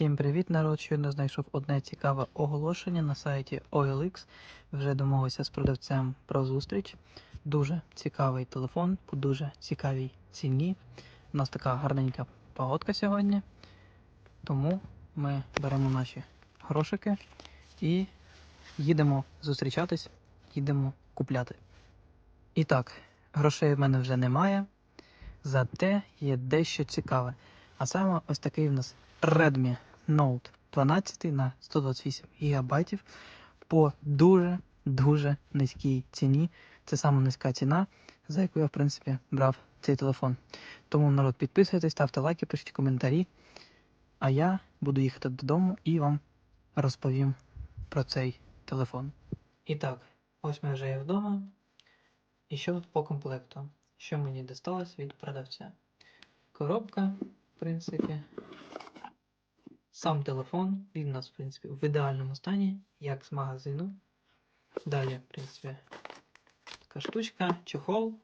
Всім привіт, народ! Щойно знайшов одне цікаве оголошення на сайті OLX. Вже домовився з продавцем про зустріч. Дуже цікавий телефон по дуже цікавій ціні. У нас така гарненька погодка сьогодні. Тому ми беремо наші грошики і їдемо зустрічатись, їдемо купляти. І так, грошей в мене вже немає. Зате є дещо цікаве. А саме ось такий в нас Redmi Note 12 на 128 ГБ по дуже-дуже низькій ціні. Це саме низька ціна, за яку я, в принципі, брав цей телефон. Тому, народ, підписуйтесь, ставте лайки, пишіть коментарі. А я буду їхати додому і вам розповім про цей телефон. І так, ось ми вже є вдома. І що тут по комплекту? Що мені досталось від продавця? Коробка, в принципі. Сам телефон, він у нас, в принципі, в ідеальному стані, як з магазину. Далі, в принципі, така штучка, чехол.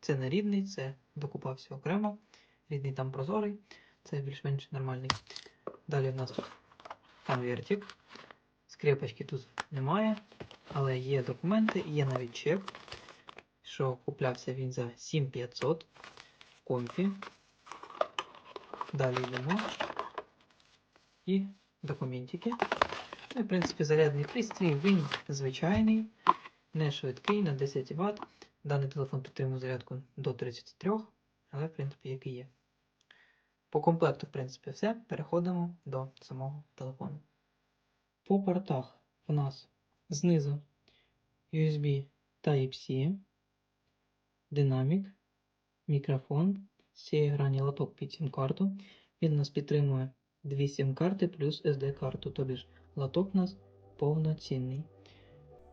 Це не рідний, це докупався окремо. Рідний там прозорий, це більш-менш нормальний. Далі в нас тут конвертик. Скрепочки тут немає, але є документи, є навіть чек, що куплявся він за 7500 в комфі. Далі йдемо і документики. Ну, в принципі, зарядний пристрій, він звичайний, не швидкий на 10 Вт. Даний телефон підтримує зарядку до 33, але, в принципі, як і є. По комплекту, в принципі, все. Переходимо до самого телефону. По портах у нас знизу USB Type-C, динамік, мікрофон, з цієї грані лоток під сім-карту. Він нас підтримує дві сім-карти плюс SD-карту, тобі ж лоток у нас повноцінний.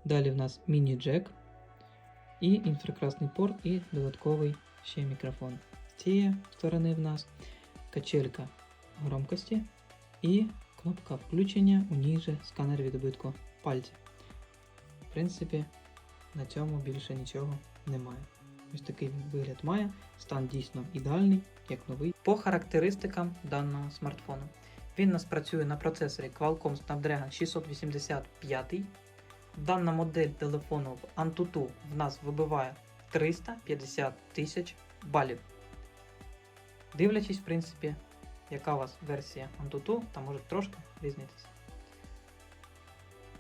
Далі в нас міні-джек і інфракрасний порт, і додатковий ще мікрофон. З цієї сторони в нас качелька громкості і кнопка включення, у ній же сканер відбитку пальця. В принципі, на цьому більше нічого немає. Ось такий вигляд має. Стан дійсно ідеальний, як новий. По характеристикам даного смартфону. Він у нас працює на процесорі Qualcomm Snapdragon 685. Дана модель телефону в Antutu в нас вибиває 350 тисяч балів. Дивлячись, в принципі, яка у вас версія Antutu, там може трошки різнитися.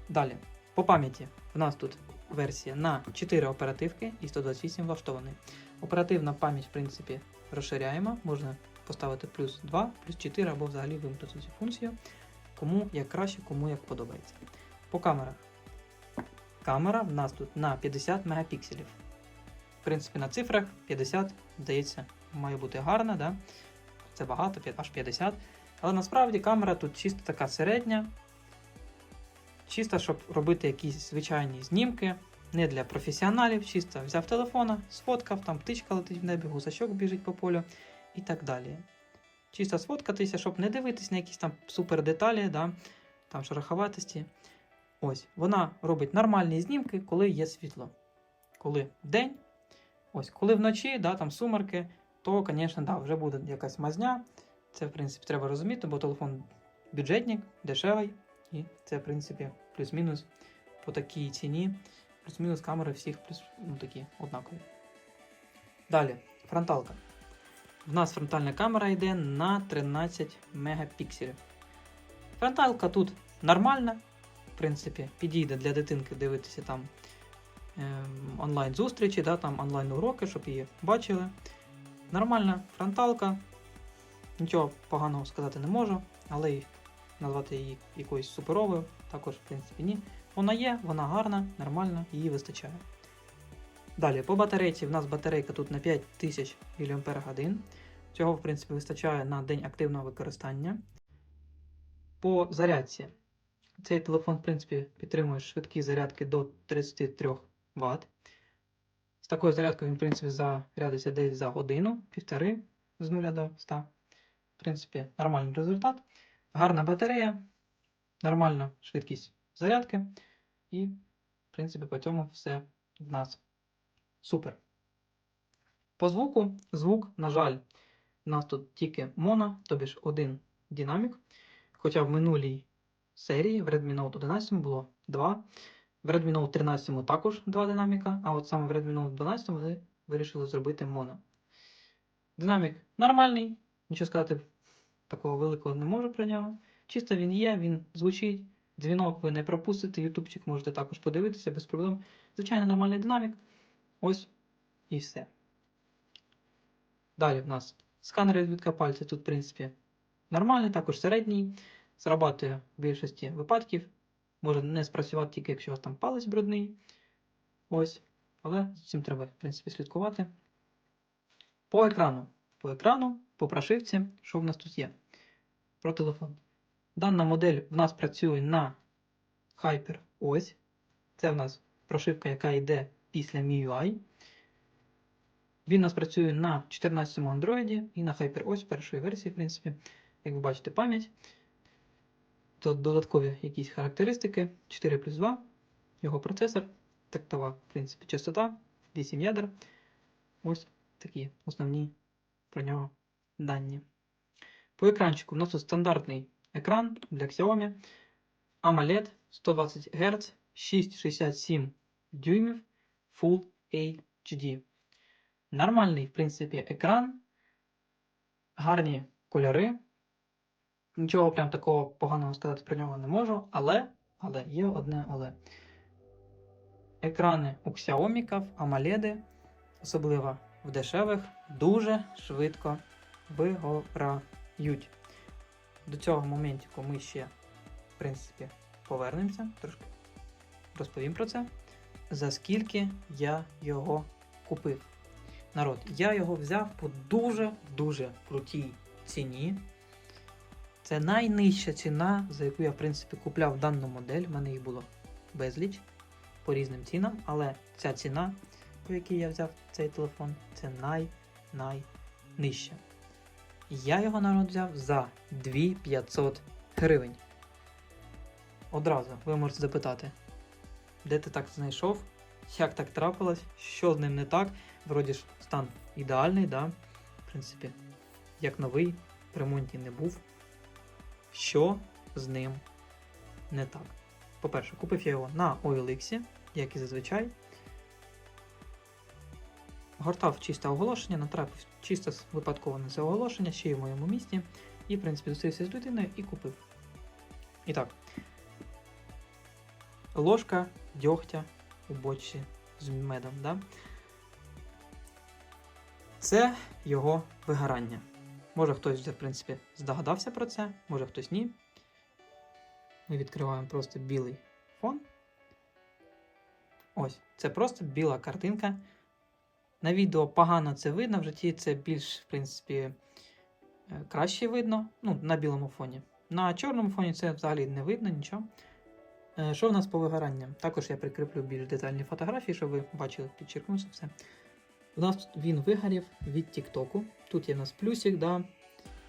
Далі, по пам'яті, в нас тут версія на 4 оперативки і 128 влаштований. Оперативна пам'ять, в принципі, розширяємо, можна поставити плюс 2, плюс 4 або взагалі вимкнути цю функцію. Кому як краще, кому як подобається. По камерах. Камера в нас тут на 50 мегапікселів. В принципі, на цифрах 50, здається, має бути гарна, да? це багато, аж 50. Але насправді камера тут чисто така середня. Чисто, щоб робити якісь звичайні знімки, не для професіоналів, чисто взяв телефона, сфоткав, там птичка летить в небі, гусачок біжить по полю і так далі. Чисто сфоткатися, щоб не дивитись на якісь там супер деталі, да? там шероховатості. Ось, вона робить нормальні знімки, коли є світло. Коли день, ось, коли вночі, да, там сумерки, то, звісно, да, вже буде якась мазня. Це, в принципі, треба розуміти, бо телефон бюджетник, дешевий. І це, в принципі, плюс-мінус по такій ціні. Плюс-мінус камери всіх плюс, ну, такі однакові. Далі, фронталка. В нас фронтальна камера йде на 13 мегапікселів. Фронталка тут нормальна. В принципі, підійде для дитинки дивитися там ем, онлайн-зустрічі, да, там онлайн-уроки, щоб її бачили. Нормальна фронталка. Нічого поганого сказати не можу, але й назвати її якоюсь суперовою також, в принципі, ні. Вона є, вона гарна, нормальна, її вистачає. Далі, по батарейці, в нас батарейка тут на 5000 мАч. Цього, в принципі, вистачає на день активного використання. По зарядці. Цей телефон, в принципі, підтримує швидкі зарядки до 33 Вт. З такою зарядкою він, в принципі, зарядиться десь за годину, півтори з 0 до 100. В принципі, нормальний результат. Гарна батарея, нормальна швидкість зарядки. І, в принципі, по цьому все в нас супер. По звуку, звук, на жаль, у нас тут тільки моно, тобі ж один динамік. Хоча в минулій серії в Redmi Note 11 було 2. В Redmi Note 13 також два динаміка, а от саме в Redmi Note 12 вони вирішили зробити моно. Динамік нормальний, нічого сказати такого великого не можу про нього. Чисто він є, він звучить. Дзвінок ви не пропустите, ютубчик можете також подивитися без проблем. Звичайно, нормальний динамік. Ось і все. Далі в нас сканер відбитка пальця тут, в принципі, нормальний, також середній. Зрабатує в більшості випадків. Може не спрацювати тільки, якщо у вас там палець брудний. Ось. Але з цим треба, в принципі, слідкувати. По екрану. По екрану, по прошивці, що в нас тут є? Про телефон. Дана модель в нас працює на Hyper ось. Це в нас прошивка, яка йде після MIUI. Він у нас працює на 14 Android і на HyperOS першої версії, в принципі. Як ви бачите, пам'ять. Тут додаткові якісь характеристики. 4 плюс 2. Його процесор. Тактова, в принципі, частота, 8 ядер. Ось такі основні про нього дані. По екранчику у нас тут стандартний екран для Xiaomi. AMOLED 120 Гц, 6,67 дюймів Full HD. Нормальний, в принципі, екран. Гарні кольори. Нічого прям такого поганого сказати про нього не можу, але, але є одне але. Екрани у Xiaomi, AMOLED, особливо в дешевих, дуже швидко вигорають. До цього моментику ми ще, в принципі, повернемося, трошки розповім про це. За скільки я його купив. Народ, я його взяв по дуже-дуже крутій ціні. Це найнижча ціна, за яку я, в принципі, купляв дану модель. У мене їх було безліч по різним цінам, але ця ціна, по якій я взяв цей телефон, це най-найнижча. Я його народ взяв за 2500 гривень. Одразу ви можете запитати, де ти так знайшов? Як так трапилось? Що з ним не так? Вроді ж стан ідеальний, да? В принципі, як новий, в ремонті не був. Що з ним не так? По-перше, купив я його на OLX, як і зазвичай. Гортав чисте оголошення, натрапив чисто випадково на це оголошення, ще й в моєму місті. І, в принципі, зустрівся з людиною і купив. І так. Ложка дьогтя у бочці з медом. Да? Це його вигорання. Може хтось вже, в принципі, здогадався про це, може хтось ні. Ми відкриваємо просто білий фон. Ось, це просто біла картинка. На відео погано це видно, в житті це більш, в принципі, е, краще видно. Ну, на білому фоні. На чорному фоні це взагалі не видно нічого. Е, Що в нас по вигоранням? Також я прикріплю більш детальні фотографії, щоб ви бачили, підчеркнувся все. У нас він вигорів від Тіктоку. Тут є у нас плюсик, да,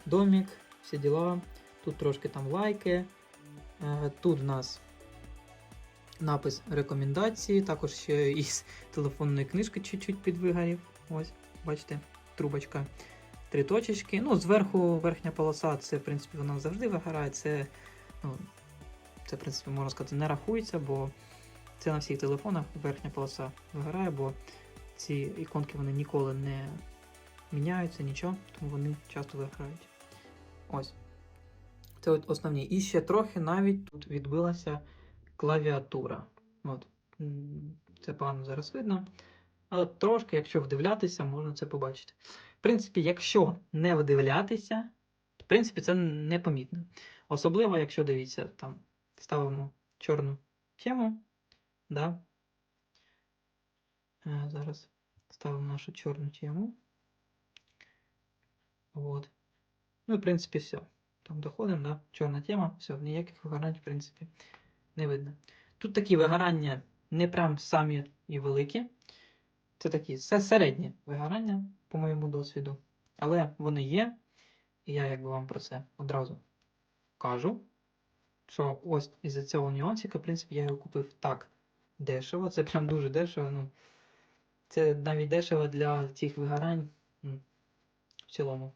домік, всі діла. Тут трошки там лайки. Е, Тут в нас напис рекомендації, також ще із телефонної книжки чуть-чуть підвигорів. Ось, бачите, трубочка. Три точечки. Ну, зверху верхня полоса, це, в принципі, вона завжди вигорає. Це, ну, це, в принципі, можна сказати, не рахується, бо це на всіх телефонах верхня полоса вигорає, бо ці іконки вони ніколи не міняються, нічого, тому вони часто виграють. Ось. Це от основні. І ще трохи навіть тут відбилася клавіатура. От. Це погано зараз видно. Але трошки, якщо вдивлятися, можна це побачити. В принципі, якщо не вдивлятися, в принципі, це непомітно. Особливо, якщо дивіться, там ставимо чорну тему. Да? Е, Зараз ставимо нашу чорну тему. Вот. Ну в принципі все. Там доходимо, да? чорна тема, все, ніяких вигорань, в принципі, не видно. Тут такі вигорання не прям самі і великі. Це такі се- середні вигорання, по моєму досвіду. Але вони є. І я якби вам про це одразу кажу. Що ось із-за цього нюансика, в принципі, я його купив так дешево. Це прям дуже дешево. Ну, це навіть дешево для цих вигорань в цілому.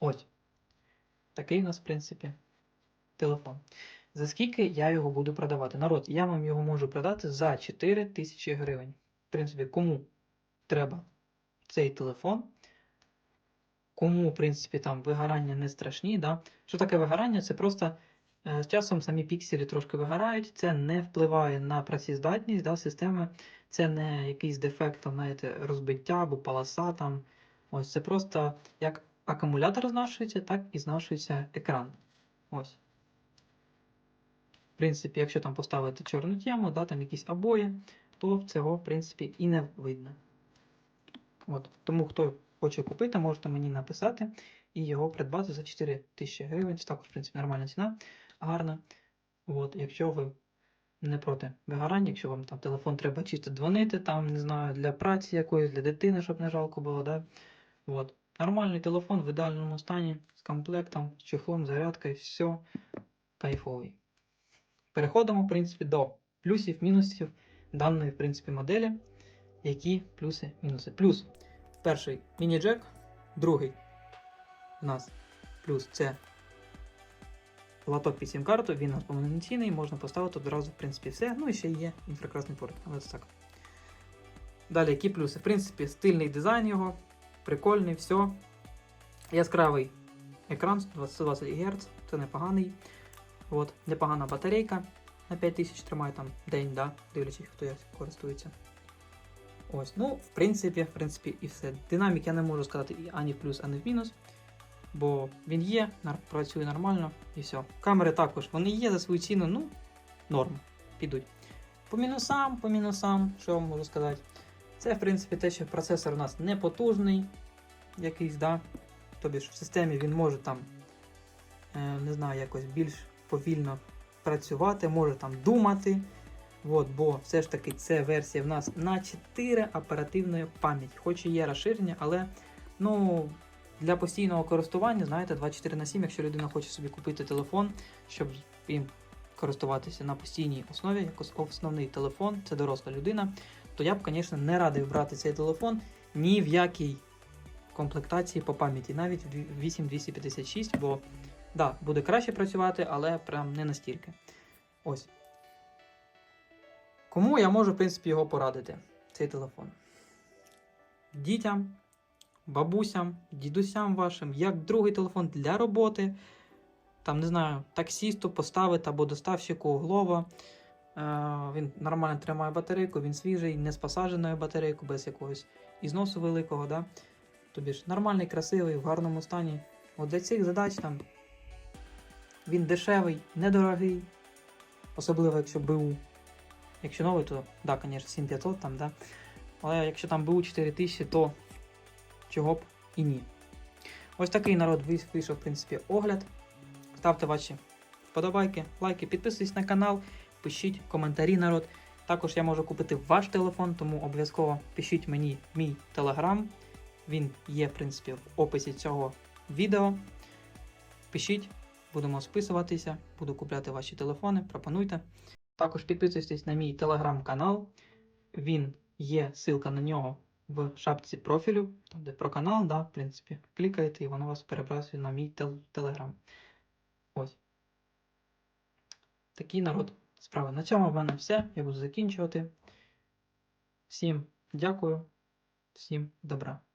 Ось. Такий у нас, в принципі, телефон. За скільки я його буду продавати? Народ, я вам його можу продати за 4 тисячі гривень. В принципі, кому треба цей телефон, кому, в принципі, там вигорання не страшні. Да? Що таке вигорання? Це просто е, з часом самі пікселі трошки вигорають, це не впливає на працездатність да, системи, це не якийсь дефект, там, знаєте, розбиття або полоса там. Ось це просто як акумулятор знашується, так і знашується екран. Ось. В принципі, якщо там поставити чорну тему, да, там якісь обої, то цього, в принципі, і не видно. От. Тому хто хоче купити, можете мені написати і його придбати за 4 тисячі гривень. Це також, в принципі, нормальна ціна, гарна. От, якщо ви не проти вигорання, якщо вам там телефон треба чисто дзвонити, там, не знаю, для праці якоїсь, для дитини, щоб не жалко було, да? От. Нормальний телефон в ідеальному стані, з комплектом, з чехлом, зарядкою, все кайфовий. Переходимо, в принципі, до плюсів, мінусів даної, в принципі, моделі. Які плюси, мінуси. Плюс перший міні-джек, другий у нас плюс це лоток під сім-карту, він у повноцінний, можна поставити одразу, в принципі, все. Ну і ще є інфракрасний порт, але це так. Далі, які плюси? В принципі, стильний дизайн його, прикольний, все. Яскравий екран 120 Гц, це непоганий. От, непогана батарейка на 5000 тримає там день, да, дивлячись, хто як користується. Ось, ну, в принципі, в принципі, і все. Динамік я не можу сказати ані в плюс, ані в мінус. Бо він є, працює нормально і все. Камери також вони є за свою ціну, ну, норм, підуть. По мінусам, по мінусам, що я вам можу сказати? Це, в принципі, те, що процесор у нас не потужний, якийсь, да. Тобі ж в системі він може там, е, не знаю, якось більш повільно працювати, може там думати. От, бо все ж таки це версія в нас на 4 оперативної пам'яті. Хоч і є розширення, але ну, для постійного користування, знаєте, 24 на 7, якщо людина хоче собі купити телефон, щоб їм користуватися на постійній основі, як основний телефон, це доросла людина, то я б, звісно, не радив брати цей телефон ні в якій комплектації по пам'яті, навіть в 8256, бо да, буде краще працювати, але прям не настільки. Ось. Кому я можу, в принципі, його порадити, цей телефон? Дітям, бабусям, дідусям вашим, як другий телефон для роботи. Там, не знаю, таксісту поставити або доставщику Углова. Е, він нормально тримає батарейку, він свіжий, не з посадженою батарейкою, без якогось ізносу великого. Да? Тобі ж нормальний, красивий, в гарному стані. От для цих задач там він дешевий, недорогий, особливо якщо БУ. Якщо новий, то да, звісно, 7500 там, да. Але якщо там БУ 4000, то чого б і ні. Ось такий народ вийшов, в принципі, огляд. Ставте ваші вподобайки, лайки, підписуйтесь на канал, пишіть коментарі, народ. Також я можу купити ваш телефон, тому обов'язково пишіть мені мій телеграм. Він є, в принципі, в описі цього відео. Пишіть, будемо списуватися, буду купляти ваші телефони, пропонуйте. Також підписуйтесь на мій телеграм-канал. Він є, ссылка на нього в шапці профілю, там де про канал, да, в принципі, клікаєте і воно вас перебрасує на мій тел- телеграм. Ось. Такий народ справи. На цьому в мене все. Я буду закінчувати. Всім дякую, всім добра.